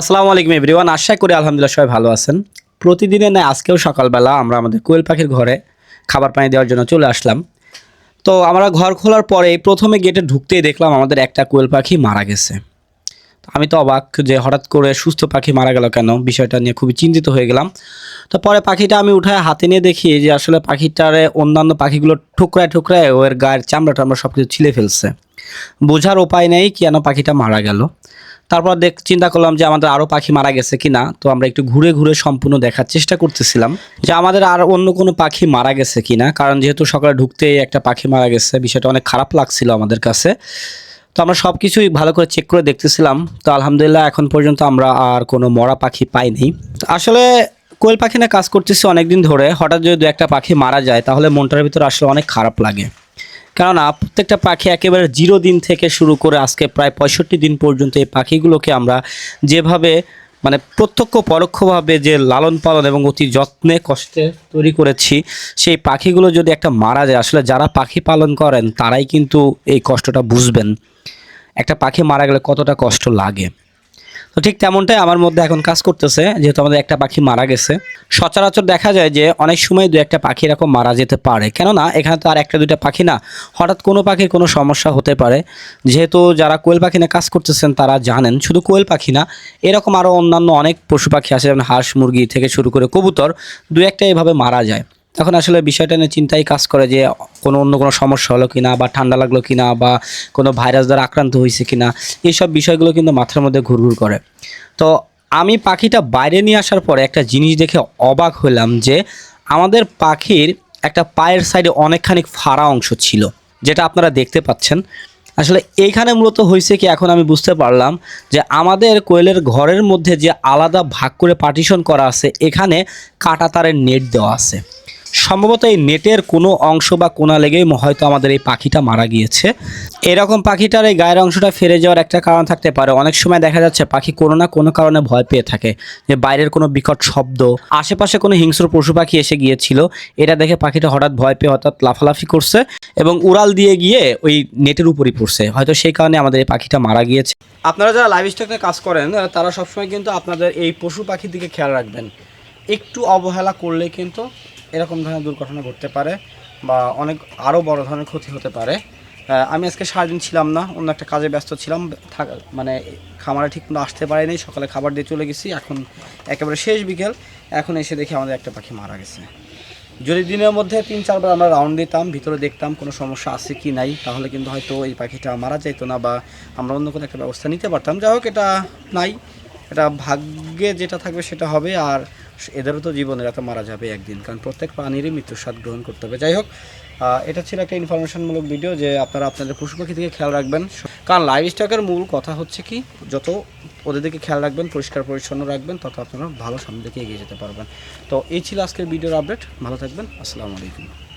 আসসালামু আলাইকুম এভরিওয়ান, আশা করি আলহামদুলিল্লাহ সবাই ভালো আছেন। প্রতিদিনের না আজকেও সকালবেলা আমরা আমাদের কোয়েল পাখির ঘরে খাবার পানি দেওয়ার জন্য চলে আসলাম। তো আমরা ঘর খোলার পরে প্রথমে গেটে ঢুকতেই দেখলাম আমাদের একটা কোয়েল পাখি মারা গেছে। আমি তো অবাক যে হঠাৎ করে সুস্থ পাখি মারা গেল কেন? বিষয়টা নিয়ে খুবই চিন্তিত হয়ে গেলাম। তো পরে পাখিটা আমি উঠায় হাতে নিয়ে দেখি যে আসলে পাখিটারে অন্যান্য পাখিগুলো ঠুকরায় ঠুকরায় ওর গায়ের চামড়া টামড়া সব কিছু ছিলে ফেলছে। বোঝার উপায় নেই কেন পাখিটা মারা গেল। তারপর দেখ, চিন্তা করলাম যে আমাদের আরও পাখি মারা গেছে কিনা, তো আমরা একটু ঘুরে ঘুরে সম্পূর্ণ দেখার চেষ্টা করতেছিলাম যে আমাদের আর অন্য কোনো পাখি মারা গেছে কিনা, কারণ যেহেতু সকালে ঢুকতেই একটা পাখি মারা গেছে, বিষয়টা অনেক খারাপ লাগছিল আমাদের কাছে। তো আমরা সব কিছুই ভালো করে চেক করে দেখতেছিলাম, তো আলহামদুলিল্লাহ এখন পর্যন্ত আমরা আর কোনো মরা পাখি পাইনি। আসলে কোয়েল পাখি নিয়ে কাজ করতেছি অনেকদিন ধরে, হঠাৎ যদি দু একটা পাখি মারা যায়, তাহলে মনটার ভিতরে আসলে অনেক খারাপ লাগে। কেননা প্রত্যেকটা পাখি একেবারে জিরো দিন থেকে শুরু করে আজকে প্রায় পঁয়ষট্টি দিন পর্যন্ত এই পাখিগুলোকে আমরা যেভাবে মানে প্রত্যক্ষ পরোক্ষভাবে যে লালন পালন এবং অতি যত্নে কষ্টে তৈরি করেছি, সেই পাখিগুলো যদি একটা মারা যায়, আসলে যারা পাখি পালন করেন তারাই কিন্তু এই কষ্টটা বুঝবেন। একটা পাখি মারা গেলে কতটা কষ্ট লাগে। তো ঠিক তেমনটাই আমার মধ্যে এখন কাজ করতেছে, যেহেতু আমাদের একটা পাখি মারা গেছে। সচরাচর দেখা যায় যে অনেক সময় দু একটা পাখি এরকম মারা যেতে পারে। কেননা এখানে তো আর একটা দুইটা পাখি না, হঠাৎ কোনো পাখির কোনো সমস্যা হতে পারে। যেহেতু যারা কোয়েল পাখি নিয়ে কাজ করতেছেন তারা জানেন, শুধু কোয়েল পাখি না, এরকম আরও অন্যান্য অনেক পশু পাখি আছে, যেমন হাঁস, মুরগি থেকে শুরু করে কবুতর, দু একটা এভাবে মারা যায়। তখন আসলে বিষয়টা নিয়ে চিন্তাই কাজ করে যে কোনো অন্য কোনো সমস্যা হলো কিনা বা ঠান্ডা লাগল কিনা বা কোনো ভাইরাস দ্বারা আক্রান্ত হয়েছে কিনা এইসব বিষয়গুলো কিন্তু মাথার মধ্যে ঘুরঘুর করে। তো আমি পাখিটা বাইরে নিয়ে আসার পরে একটা জিনিস দেখে অবাক হলাম যে আমাদের পাখির একটা পায়ের সাইডে অনেকখানি ফাড়া অংশ ছিল, যেটা আপনারা দেখতে পাচ্ছেন। আসলে এইখানে মূলত হয়েছে কি, এখন আমি বুঝতে পারলাম যে আমাদের কোয়েলের ঘরের মধ্যে যে আলাদা ভাগ করে পার্টিশন করা আছে, এখানে কাটা তারের নেট দেওয়া আছে। সম্ভবত এই নেটের কোনো অংশ বা কোনা লেগেই হয়তো আমাদের এই পাখিটা মারা গিয়েছে। এরকম পাখিটার এই গায়ের অংশটা ফেরে যাওয়ার একটা কারণ থাকতে পারে। অনেক সময় দেখা যাচ্ছে পাখি কোনো না কোনো কারণে ভয় পেয়ে থাকে যে বাইরের কোনো বিকট শব্দ, আশেপাশে কোনো হিংস্র পশু পাখি এসে গিয়েছিল। এটা দেখে পাখিটা হঠাৎ ভয় পেয়ে হঠাৎ লাফালাফি করছে এবং উড়াল দিয়ে গিয়ে ওই নেটের উপরই পড়ছে। হয়তো সেই কারণে আমাদের এই পাখিটা মারা গিয়েছে। আপনারা যারা লাইভ স্টকে কাজ করেন তারা সবসময় কিন্তু আপনাদের এই পশু পাখির দিকে খেয়াল রাখবেন। একটু অবহেলা করলে কিন্তু এরকম ধরনের দুর্ঘটনা ঘটতে পারে বা অনেক, আরও বড় ধরনের ক্ষতি হতে পারে। আমি আজকে সারাদিন ছিলাম না, অন্য একটা কাজে ব্যস্ত ছিলাম মানে খামারে ঠিক মতো আসতে পারিনি, সকালে খাবার দিয়ে চলে গেছি, এখন একেবারে শেষ বিকেল, এখন এসে দেখি আমাদের একটা পাখি মারা গেছে। যদি দিনের মধ্যে তিন, চারবার আমরা রাউন্ড দিতাম, ভিতরে দেখতাম কোনো সমস্যা আছে কি নাই, তাহলে কিন্তু হয়তো এই পাখিটা মারা যেত না বা আমরা অন্য কোনো একটা ব্যবস্থা নিতে পারতাম। যাই হোক, এটা নাই, এটা ভাগ্যে যেটা থাকবে সেটা হবে, আর এদেরও তো জীবনের এরা তো মারা যাবে একদিন, কারণ প্রত্যেক প্রাণীরই মৃত্যুর স্বাদ গ্রহণ করতে হবে। যাই হোক এটা ছিল একটা ইনফরমেশনমূলক ভিডিও যে আপনারা আপনাদের পশু পাখি থেকে খেয়াল রাখবেন। কারণ লাইফ স্টকের মূল কথা হচ্ছে কি, যত ওদের দিকে খেয়াল রাখবেন, পরিষ্কার পরিচ্ছন্ন রাখবেন, তত আপনারা ভালো সামনে দিকে এগিয়ে যেতে পারবেন। তো এই ছিল আজকের ভিডিওর আপডেট ভালো থাকবেন। আসসালামু আলাইকুম।